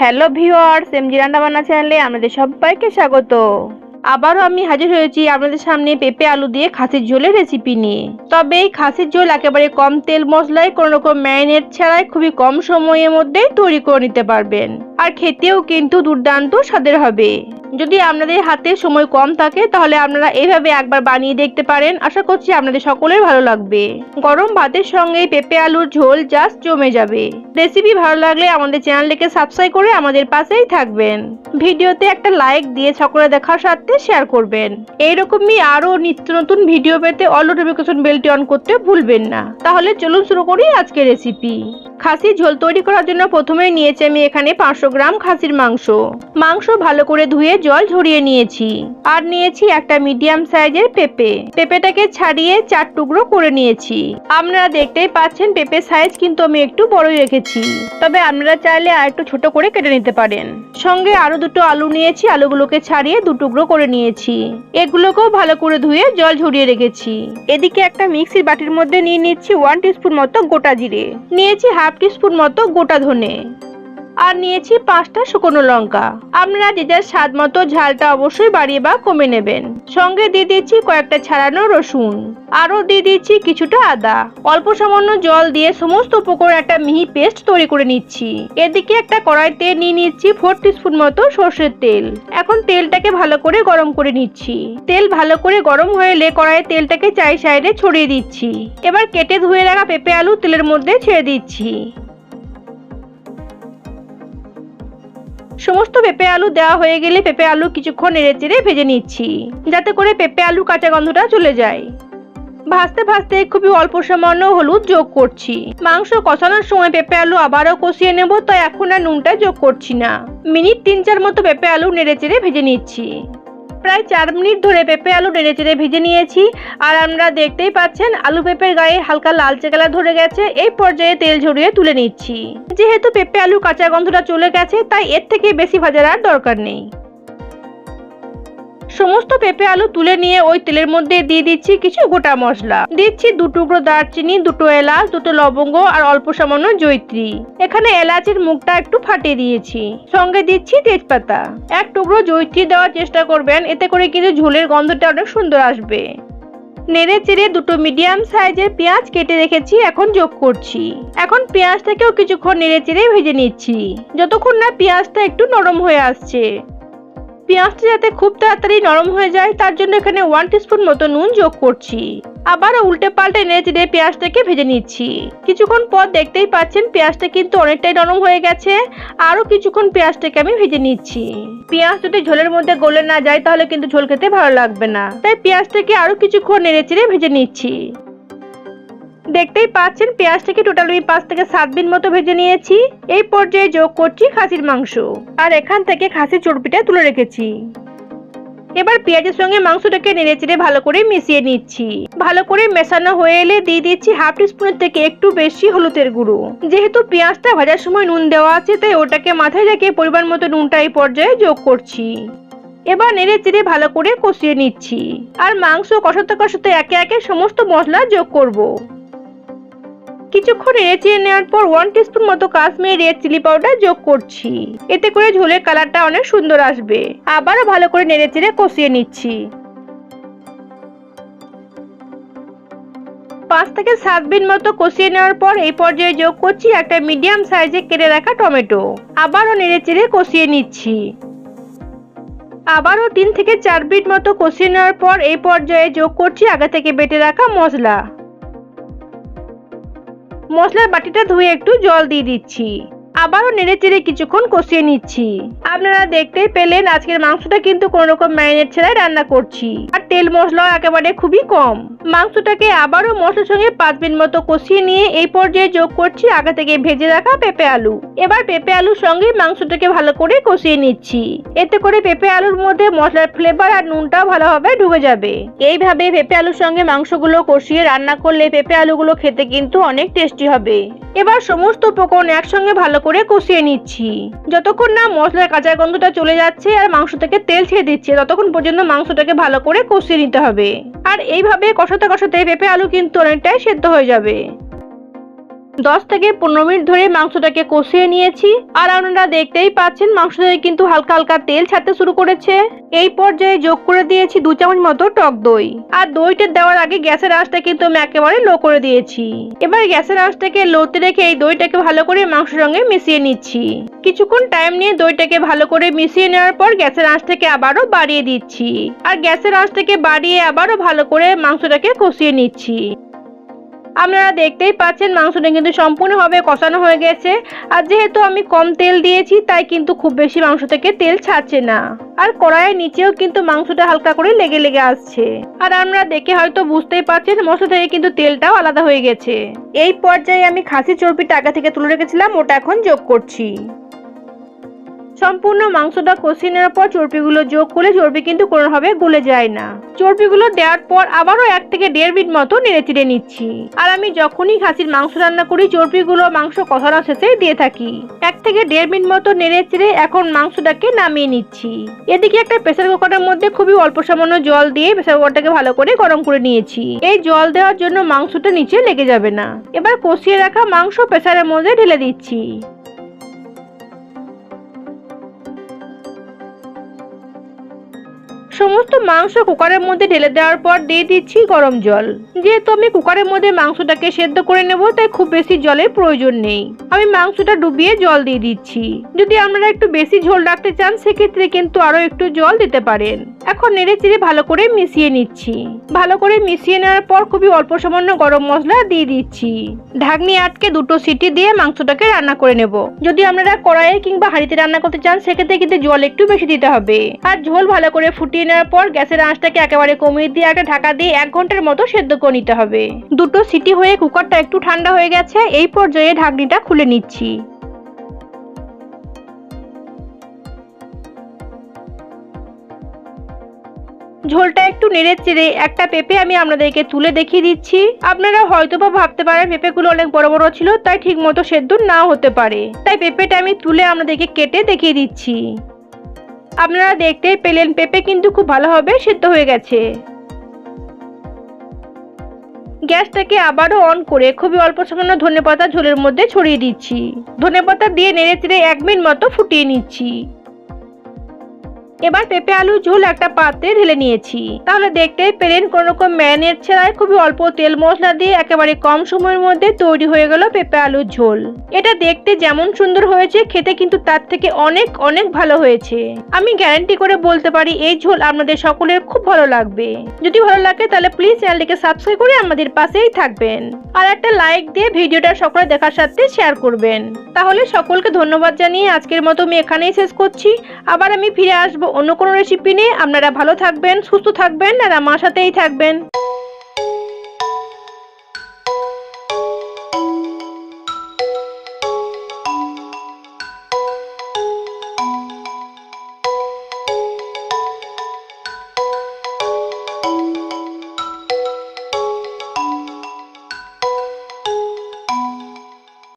Hello viewers MG রান্নাবান্না চ্যানেলে আমাদের সবাইকে স্বাগত। আবারও আমি হাজির হয়েছি আপনাদের সামনে পেঁপে আলু দিয়ে খাসির ঝোলের রেসিপি নিয়ে। তবে এই খাসির ঝোল একেবারে কম তেল মশলায়, কোনো রকম ম্যারিনেট ছাড়াই খুবই কম সময়ের মধ্যেই তৈরি করে নিতে পারবেন। আর খেতেও কিন্তু দুর্দান্ত স্বাদের হবে। যদি আপনাদের হাতে সময় কম থাকে, তাহলে আপনারা এইভাবে একবার বানিয়ে দেখতে পারেন। আশা করছি আপনাদের সকলের ভালো লাগবে। গরম ভাতের সঙ্গে পেঁপে আলুর ঝোল জাস্ট জমে যাবে। রেসিপি ভালো লাগলে আমাদের চ্যানেলটিকে সাবস্ক্রাইব করে আমাদের পাশেই থাকবেন। ভিডিওতে একটা লাইক দিয়ে সকলে দেখার সাথে শেয়ার করবেন। এইরকমই আরও নিত্য নতুন ভিডিও পেতে অল নোটিফিকেশন বেলটি অন করতে ভুলবেন না। তাহলে চলুন শুরু করি আজকের রেসিপি খাসির ঝোল তৈরি করার জন্য প্রথমে নিয়েছি আমি এখানে পাঁচশো গ্রাম খাসির মাংস। মাংস ভালো করে ধুয়ে জল ঝরিয়ে নিয়েছি। আর নিয়েছি একটা মিডিয়াম সাইজের পেঁপে। পেঁপেটাকে ছাড়িয়ে চার টুকরো করে নিয়েছি। আপনারা দেখতেই পাচ্ছেন পেঁপে সাইজ কিন্তু আমি একটু বড়ই রেখেছি। তবে আপনারা চাইলে আর একটু ছোট করে কেটে নিতে পারেন। সঙ্গে আরও দুটো আলু নিয়েছি, আলুগুলোকে ছাড়িয়ে দু টুকরো করে নিয়েছি। এগুলোকেও ভালো করে ধুয়ে জল ঝরিয়ে রেখেছি। এদিকে একটা মিক্সির বাটির মধ্যে নিয়ে নিচ্ছি ওয়ান টিস্পুন মতো গোটা জিরে। নিয়েছি হাফ টিস্পুন মতো গোটা ধনে। আর নিয়েছি পাঁচটা শুকনো লঙ্কা। আপনারা যে যার স্বাদ মতো ঝালটা অবশ্যই বাড়িয়ে বা কমে নেবেন। সঙ্গে দিয়ে দিচ্ছি কয়েকটা ছাড়ানো রসুন। আরও দিয়ে দিচ্ছি কিছুটা আদা। অল্প সামান্য জল দিয়ে সমস্ত উপকরণ একটা মিহি পেস্ট তৈরি করে নিচ্ছি। এদিকে একটা কড়াইতে নিয়ে নিচ্ছি ফোর টিস্পুন মতো সর্ষের তেল। এখন তেলটাকে ভালো করে গরম করে নিচ্ছি। তেল ভালো করে গরম হয়ে এলে কড়াইয়ে তেলটাকে চাই সাইডে ছড়িয়ে দিচ্ছি। এবার কেটে ধুয়ে রাখা পেঁপে আলু তেলের মধ্যে ছেড়ে দিচ্ছি। সমস্ত পেঁপে আলু দেওয়া হয়ে গেলে পেঁপে আলু কিছুক্ষণ নেড়ে চেড়ে ভেজে নিচ্ছি, যাতে করে পেঁপে আলু কাঁচা গন্ধটা চলে যায়। ভাজতে ভাজতে খুবই অল্প সামান্য হলুদ যোগ করছি। মাংস কষানোর সময় পেঁপে আলু আবারও কষিয়ে নেব, তাই এখন আর নুনটা যোগ করছি না। মিনিট তিন চার মতো পেঁপে আলু নেড়ে চেড়ে ভেজে নিচ্ছি। প্রায় চার মিনিট ধরে পেঁপে আলু নেড়ে চেড়ে ভিজে নিয়েছি। আর আমরা দেখতেই পাচ্ছেন, আলু পেঁপের গায়ে হালকা লালচে কালার ধরে গেছে। এই পর্যায়ে তেল ঝরিয়ে তুলে নিচ্ছি। যেহেতু পেঁপে আলু কাঁচা গন্ধটা চলে গেছে, তাই এর থেকে বেশি ভাজার আর দরকার নেই। সমস্ত পেঁপে আলু তুলে নিয়ে ওই তেলের মধ্যে দিয়ে দিচ্ছি কিছু গোটা মশলা। দিচ্ছি দু টুকরো দারচিনি, দুটো এলাচ, দুটো লবঙ্গ আর অল্প সামান্য জৈত্রী এখানে এলাচের মুখটা একটু ফাটিয়ে দিয়েছি। সঙ্গে দিচ্ছি তেজপাতা। এক টুকরো জৈত্রী দেওয়ার চেষ্টা করবেন, এতে করে কিন্তু ঝোলের গন্ধটা অনেক সুন্দর আসবে। নেড়ে চেড়ে দুটো মিডিয়াম সাইজের পেঁয়াজ কেটে রেখেছি, এখন যোগ করছি। এখন পেঁয়াজটাকেও কিছুক্ষণ নেড়ে চেড়ে ভেজে নিচ্ছি। যতক্ষণ না পেঁয়াজটা একটু নরম হয়ে আসছে। পেঁয়াজটা যাতে খুব তাড়াতাড়ি নরম হয়ে যায়, তার জন্য এখানে ওয়ান টিস্পুন মতো নুন যোগ করছি। আবারও উল্টে পাল্টে নেড়ে চেড়ে পেঁয়াজটাকে ভেজে নিচ্ছি। কিছুক্ষণ পর দেখতেই পাচ্ছেন পেঁয়াজটা কিন্তু অনেকটাই নরম হয়ে গেছে। আরও কিছুক্ষণ পেঁয়াজটাকে আমি ভেজে নিচ্ছি। পেঁয়াজ যদি ঝোলের মধ্যে গলে না যায়, তাহলে কিন্তু ঝোল খেতে ভালো লাগবে না। তাই পেঁয়াজটাকে আরও কিছুক্ষণ নেড়ে চেড়ে ভেজে নিচ্ছি। দেখতেই পাচ্ছেন, পেঁয়াজটাকে টোটাল আমি পাঁচ থেকে সাত দিন মতো ভেজে নিয়েছি। এই পর্যায়ে যোগ করছি খাসির মাংস। আর এখান থেকে খাসির চর্বিটা তুলে রেখেছি। এবার পেঁয়াজের সঙ্গে মাংসটাকে নেড়ে চেড়ে ভালো করে মিশিয়ে নিচ্ছি। ভালো করে মেশানো হয়ে এলে দিয়ে দিচ্ছি হাফ টিস্পুনের থেকে একটু বেশি হলুদের গুঁড়ো। যেহেতু পেঁয়াজটা ভাজার সময় নুন দেওয়া আছে, তাই ওটাকে মাথায় রেখে পরিমাণ মতো নুনটা এই পর্যায়ে যোগ করছি। এবার নেড়ে চেড়ে ভালো করে কষিয়ে নিচ্ছি। আর মাংস কষাতে কষাতে একে একে সমস্ত মশলা যোগ করব। কিছুক্ষণ নেড়ে নেওয়ার পর ওয়ান টিস্পুন মতো কাশ্মীরি রেড চিলি পাউডার যোগ করছি। এতে করে ঝোলের কালারটা অনেক সুন্দর আসবে। আবারও ভালো করে নেড়ে চেড়ে কষিয়ে নিচ্ছি। পাঁচ থেকে সাত মিনিট মতো কষিয়ে নেওয়ার পর এই পর্যায়ে যোগ করছি একটা মিডিয়াম সাইজে কেটে রাখা টমেটো। আবারও নেড়ে চেড়ে কষিয়ে নিচ্ছি। আবারও তিন থেকে চার মিনিট মতো কষিয়ে নেওয়ার পর এই পর্যায়ে যোগ করছি আগে থেকে বেটে রাখা মশলা। মশলার বাটিটা ধুয়ে একটু জল দিয়ে দিচ্ছি। আবারও নেড়ে চেড়ে কিছুক্ষণ কষিয়ে নিচ্ছি। আপনারা দেখতে পেলেন আজকের মাংসটা কিন্তু কোন রকম ম্যারিনেট ছাড়াই রান্না করছি। আর তেল মশলাও একেবারে খুবই কম। মাংসটাকে আবারও মশলার সঙ্গে পাঁচ মিনিট মতো কষিয়ে নিয়ে এই পর্যায়ে যোগ করছি আগে থেকে ভেজে রাখা পেঁপে আলু। এবার পেঁপে আলুর সঙ্গে মাংসটাকে ভালো করে কষিয়ে নিচ্ছি। এতে করে পেঁপে আলুর মধ্যে মশলার ফ্লেভার আর নুনটাও ভালোভাবে ঢুকে যাবে। এইভাবে পেঁপে আলুর সঙ্গে মাংসগুলো কষিয়ে রান্না করলে পেঁপে আলুগুলো খেতে কিন্তু অনেক টেস্টি হবে। এবার সমস্ত উপকরণ একসঙ্গে ভালো করে কষিয়ে নিচ্ছি। যতক্ষণ না মশলার কাঁচা গন্ধটা চলে যাচ্ছে আর মাংস থেকে তেল ছেড়ে দিচ্ছে, ততক্ষণ পর্যন্ত মাংসটাকে ভালো করে কষিয়ে নিতে হবে। আর এইভাবে কষাতে কষাতে পেঁপে আলু কিন্তু অনেকটাই সেদ্ধ হয়ে যাবে। দশ থেকে পনেরো মিনিট ধরে মাংসটাকে কষিয়ে নিয়েছি। আর আপনারা দেখতেই পাচ্ছেন মাংস কিন্তু হালকা হালকা তেল ছাড়তে শুরু করেছে। এই পর্যায়ে যোগ করে দিয়েছি দু চামচ মতো টক দই। আর দইটা দেওয়ার আগে গ্যাসের আঁচটা কিন্তু আমি একেবারে লো করে দিয়েছি। এবার গ্যাসের আঁচটাকে লোতে রেখে এই দইটাকে ভালো করে মাংস সঙ্গে মিশিয়ে নিচ্ছি। কিছুক্ষণ টাইম নিয়ে দইটাকে ভালো করে মিশিয়ে নেওয়ার পর গ্যাসের আঁচটাকে আবারও বাড়িয়ে দিচ্ছি। আর গ্যাসের আঁচটাকে বাড়িয়ে আবারও ভালো করে মাংসটাকে কষিয়ে নিচ্ছি। আপনারা দেখতেই পাচ্ছেন মাংসটা কিন্তু সম্পূর্ণভাবে কষানো হয়ে গেছে। আর যেহেতু আমি কম তেল দিয়েছি, তাই কিন্তু খুব বেশি মাংস থেকে তেল ছাড়ছে না। আর কড়াইয়ের নিচেও কিন্তু মাংসটা হালকা করে লেগে লেগে আসছে। আর আমরা দেখে হয়তো বুঝতেই পারছেন, মশলা থেকে কিন্তু তেলটাও আলাদা হয়ে গেছে। এই পর্যায়ে আমি খাসি চর্বিটা আগে থেকে তুলে রেখেছিলাম, ওটা এখন যোগ করছি। সম্পূর্ণ মাংসটা কষিয়ে নেওয়ার পর চর্বিগুলো যোগ করলে চর্বি কিন্তু কোনোভাবে গলে যায় না। চর্বিগুলো দেওয়ার পর আবারও এক থেকে দেড় মিনিট মতো নেড়ে চিড়ে নিচ্ছি। আর আমি যখনই খাসির মাংস রান্না করি, চর্বিগুলো মাংস কষানো শেষে দিয়ে থাকি। এক থেকে দেড় মিনিট মতো নেড়ে চিড়ে এখন মাংসটাকে নামিয়ে নিচ্ছি। এদিকে একটা প্রেসার কুকারের মধ্যে খুবই অল্প সামান্য জল দিয়ে প্রেসার কুকারটাকে ভালো করে গরম করে নিয়েছি। এই জল দেওয়ার জন্য মাংসটা নিচে লেগে যাবে না। এবার কষিয়ে রাখা মাংস প্রেসারের মধ্যে ঢেলে দিচ্ছি। সমস্ত মাংস কুকারের মধ্যে ঢেলে দেওয়ার পর দিয়ে দিচ্ছি গরম জল। যেহেতু আমি কুকারের মধ্যে মাংসটাকে সেদ্ধ করে নেব, তাই খুব বেশি জলের প্রয়োজন নেই। আমি মাংসটা ডুবিয়ে জল দিয়ে দিচ্ছি। যদি আপনারা একটু বেশি ঝোল রাখতে চান, সেক্ষেত্রে কিন্তু আরও একটু জল দিতে পারেন। এখন নেড়ে চেড়ে ভালো করে মিশিয়ে নিচ্ছি। ভালো করে মিশিয়ে নেওয়ার পর খুবই অল্প সামান্য গরম মশলা দিয়ে দিচ্ছি। ঢাকনি আটকে দুটো সিটি দিয়ে মাংসটাকে রান্না করে নেব। যদি আপনারা কড়াইয়ে কিংবা হাঁড়িতে রান্না করতে চান, সেক্ষেত্রে কিন্তু জল একটু বেশি দিতে হবে। আর ঝোল ভালো করে ফুটিয়ে নেওয়ার পর গ্যাসের আঁচটাকে একেবারে কমিয়ে দিয়ে একটা ঢাকা দিয়ে এক ঘণ্টার মতো সেদ্ধ করে নিতে হবে। দুটো সিটি হয়ে কুকারটা একটু ঠান্ডা হয়ে গেছে, এই পর্যায়ে ঢাকনিটা খুলে নিচ্ছি। ঝোলটা একটু নেড়ে চেড়ে একটা পেঁপে আমি আপনাদেরকে তুলে দেখিয়ে দিচ্ছি। আপনারা হয়তো বা ভাবতে পারেন, পেঁপেগুলো অনেক বড় বড় ছিল, তাই ঠিক মতো সেদ্ধ নাও হতে পারে। তাই পেঁপেটা আমি তুলে আপনাদেরকে কেটে দেখিয়ে দিচ্ছি। আপনারা দেখতেই পেলেন পেঁপে কিন্তু খুব ভালোভাবে সেদ্ধ হয়ে গেছে। গ্যাসটাকে আবারও অন করে খুবই অল্প সামান্য ধনে পাতা ঝোলের মধ্যে ছড়িয়ে দিচ্ছি। ধনে পাতা দিয়ে নেড়ে চেড়ে এক মিনিট মতো ফুটিয়ে নিচ্ছি। এবার পেঁপে, আলু, ঝোল একটা পাত্রে ঢেলে নিয়েছি। তাহলে দেখতেই পেলেন কোন রকম ম্যানের ছাড়াই খুবই অল্প তেল মশলা দিয়ে একেবারে কম সময়ের মধ্যে তৈরি হয়ে গেল পেঁপে, আলুর ঝোল। এটা দেখতে যেমন সুন্দর হয়েছে, খেতে কিন্তু তার থেকে অনেক অনেক ভালো হয়েছে। আমি গ্যারান্টি করে বলতে পারি, এই ঝোল আপনাদের সকলের খুব ভালো লাগবে। যদি ভালো লাগে তাহলে প্লিজ চ্যানেলটিকে সাবস্ক্রাইব করে আমাদের পাশেই থাকবেন। আর একটা লাইক দিয়ে ভিডিওটা সকলে দেখার সাথে শেয়ার করবেন। তাহলে সকলকে ধন্যবাদ জানিয়ে আজকের মতো আমি এখানেই শেষ করছি। আবার আমি ফিরে আসব। অন্য কোনো রেসিপি নিয়ে আপনারা ভালো থাকবেন সুস্থ থাকবেন আর আমার সাথেই থাকবেন।